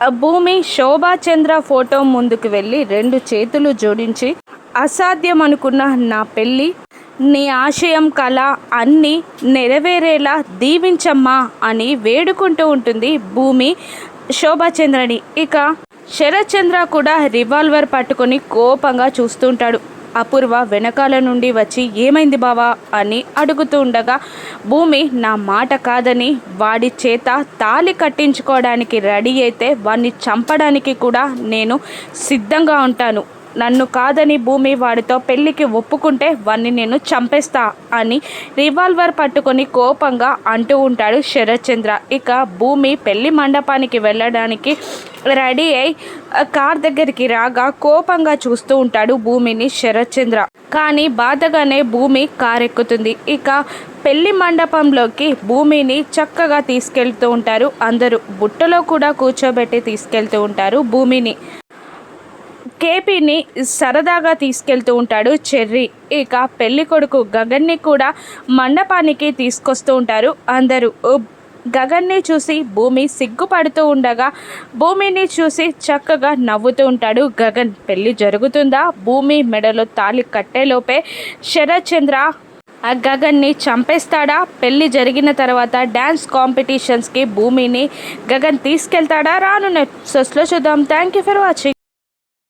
భూమి శోభాచంద్ర ఫోటో ముందుకు వెళ్ళి రెండు చేతులు జోడించి అసాధ్యం అనుకున్న నా పెళ్ళి నీ ఆశయం కళ అన్నీ నెరవేరేలా దీవించమ్మా అని వేడుకుంటూ ఉంటుంది భూమి శోభాచంద్రని ఇక శరత్చంద్ర కూడా రివాల్వర్ పట్టుకొని కోపంగా చూస్తుంటాడు అపూర్వ వెనకాల నుండి వచ్చి ఏమైంది బావా? అని అడుగుతూ ఉండగా భూమి నా మాట కాదని వాడి చేత తాలి కట్టించుకోవడానికి రెడీ అయితే వాడిని చంపడానికి కూడా నేను సిద్ధంగా ఉంటాను. నన్ను కాదని భూమి వాడితో పెళ్ళికి ఒప్పుకుంటే వాడిని నేను చంపేస్తా అని రివాల్వర్ పట్టుకొని కోపంగా అంటూ ఉంటాడు శరత్చంద్ర. ఇక భూమి పెళ్ళి మండపానికి వెళ్ళడానికి రెడీ అయి కార్ దగ్గరికి రాగా కోపంగా చూస్తూ ఉంటాడు భూమిని శరత్చంద్ర. కానీ బాధగానే భూమి కార్ ఎక్కుతుంది ఇక పెళ్ళి మండపంలోకి భూమిని చక్కగా తీసుకెళ్తూ ఉంటారు. అందరూ బుట్టలో కూడా కూర్చోబెట్టి తీసుకెళ్తూ ఉంటారు భూమిని. కేపీని సరదాగా తీసుకెళ్తూ ఉంటాడు చెర్రీ. ఇక పెళ్ళి కొడుకు గగన్ని కూడా మండపానికి తీసుకొస్తూ ఉంటారు అందరూ. గగన్ని చూసి భూమి సిగ్గుపడుతూ ఉండగా భూమిని చూసి చక్కగా నవ్వుతూ ఉంటాడు గగన్. పెళ్ళి జరుగుతుందా? భూమి మెడలో తాళి కట్టేలోపే శరత్చంద్ర ఆ గగన్ని చంపేస్తాడా? పెళ్ళి జరిగిన తర్వాత డ్యాన్స్ కాంపిటీషన్స్కి భూమిని గగన్ తీసుకెళ్తాడా? రానున్న సొస్లో చూద్దాం. Thank you for watching.